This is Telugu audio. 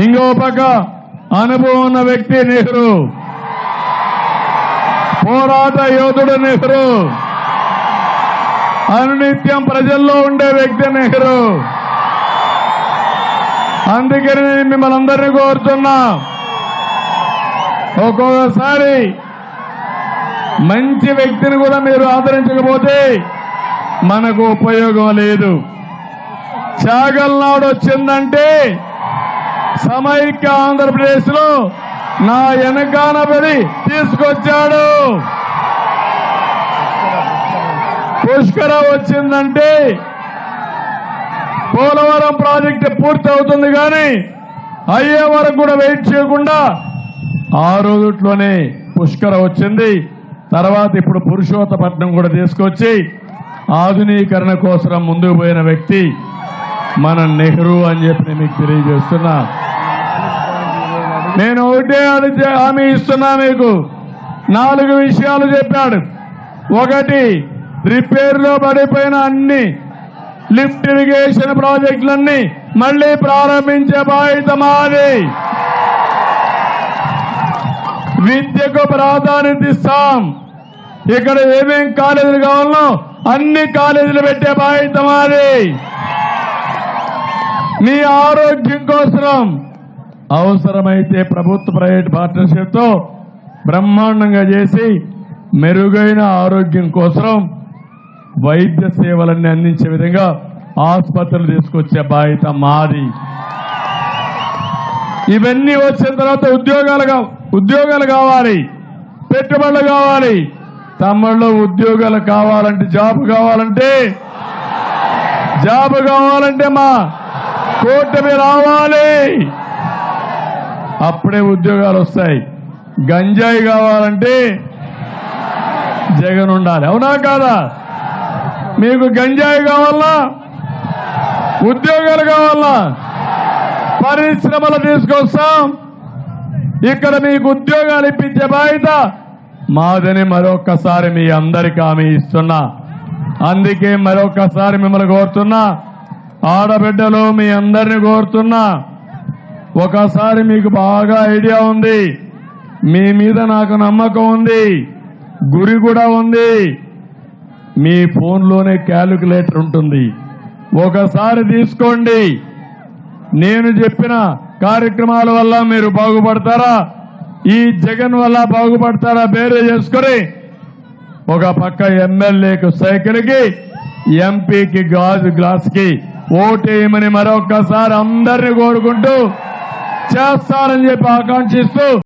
ఇంకో పక్క అనుభవం ఉన్న వ్యక్తి నెహ్రూ. పోరాట యోధుడు నెహ్రూ. అనునిత్యం ప్రజల్లో ఉండే వ్యక్తి నెహ్రూ. అందుకని నేను మిమ్మల్ని అందరినీ కోరుతున్నా. ఒక్కొక్కసారి మంచి వ్యక్తిని కూడా మీరు ఆదరించకపోతే మనకు ఉపయోగం లేదు. చాగల్నాడు వచ్చిందంటే సమైక్య ఆంధ్రప్రదేశ్లో నా వెనకాన పడి తీసుకొచ్చాడు. పుష్కర వచ్చిందంటే పోలవరం ప్రాజెక్టు పూర్తి అవుతుంది కానీ అయ్యే వరకు కూడా వెయిట్ చేయకుండా ఆ రోజుట్లోనే పుష్కర వచ్చింది. తర్వాత ఇప్పుడు పురుషోత్తపట్నం కూడా తీసుకొచ్చి ఆధునీకరణ కోసం ముందుకు పోయిన వ్యక్తి మన నెహ్రూ అని చెప్పి నేను మీకు తెలియజేస్తున్నా. నేను ఒకటే అడిగి హామీ ఇస్తున్నా మీకు. నాలుగు విషయాలు చెప్పాడు. ఒకటి రిపేర్లో పడిపోయిన అన్ని లిఫ్ట్ ఇరిగేషన్ ప్రాజెక్టులన్నీ మళ్ళీ ప్రారంభించే బాధ్యత మాది. విద్యకు ప్రాధాన్యత ఇస్తాం. ఇక్కడ ఏమేం కాలేజీలు కావాలో అన్ని కాలేజీలు పెట్టే బాధ్యత మాది. మీ ఆరోగ్యం కోసం అవసరమైతే ప్రభుత్వ ప్రైవేట్ పార్ట్నర్షిప్తో బ్రహ్మాండంగా చేసి మెరుగైన ఆరోగ్యం కోసం వైద్య సేవలన్నీ అందించే విధంగా ఆసుపత్రులు తీసుకొచ్చే బాధ్యత మాది. ఇవన్నీ వచ్చిన తర్వాత ఉద్యోగాలు ఉద్యోగాలు కావాలి. పెట్టుబడులు కావాలి. తమ్ముళ్ళు ఉద్యోగాలు కావాలంటే జాబ్ కావాలంటే జాబ్ కావాలంటే మా కూటమి రావాలి. అప్పుడే ఉద్యోగాలు వస్తాయి. గంజాయి కావాలంటే జగన్ ఉండాలి. అవునా కాదా? మీకు గంజాయి కావాలా? ఉద్యోగాలు కావాలా? పరిశ్రమలు తీసుకొస్తాం. ఇక్కడ మీకు ఉద్యోగాలు ఇప్పించే బాధ్యత మాదని మరొక్కసారి మీ అందరికి హామీ ఇస్తున్నా. అందుకే మరొక్కసారి మిమ్మల్ని కోరుతున్నా. ఆడబిడ్డలు మీ అందరిని కోరుతున్నా. ఒకసారి మీకు బాగా ఐడియా ఉంది. మీ మీద నాకు నమ్మకం ఉంది. గురి కూడా ఉంది. మీ ఫోన్లోనే క్యాలిక్యులేటర్ ఉంటుంది. ఒకసారి తీసుకోండి. నేను చెప్పిన కార్యక్రమాల వల్ల మీరు బాగుపడతారా? ఈ జగన్ వల్ల బాగుపడతారా? బేరే చేసుకొని ఒక పక్క ఎమ్మెల్యేకు సైకిల్కి ఎంపీకి గాజు గ్లాస్కి ఓటేయమని మరొక్కసారి అందరిని కోరుకుంటూ చేస్తారని చెప్పి ఆకాంక్షిస్తూ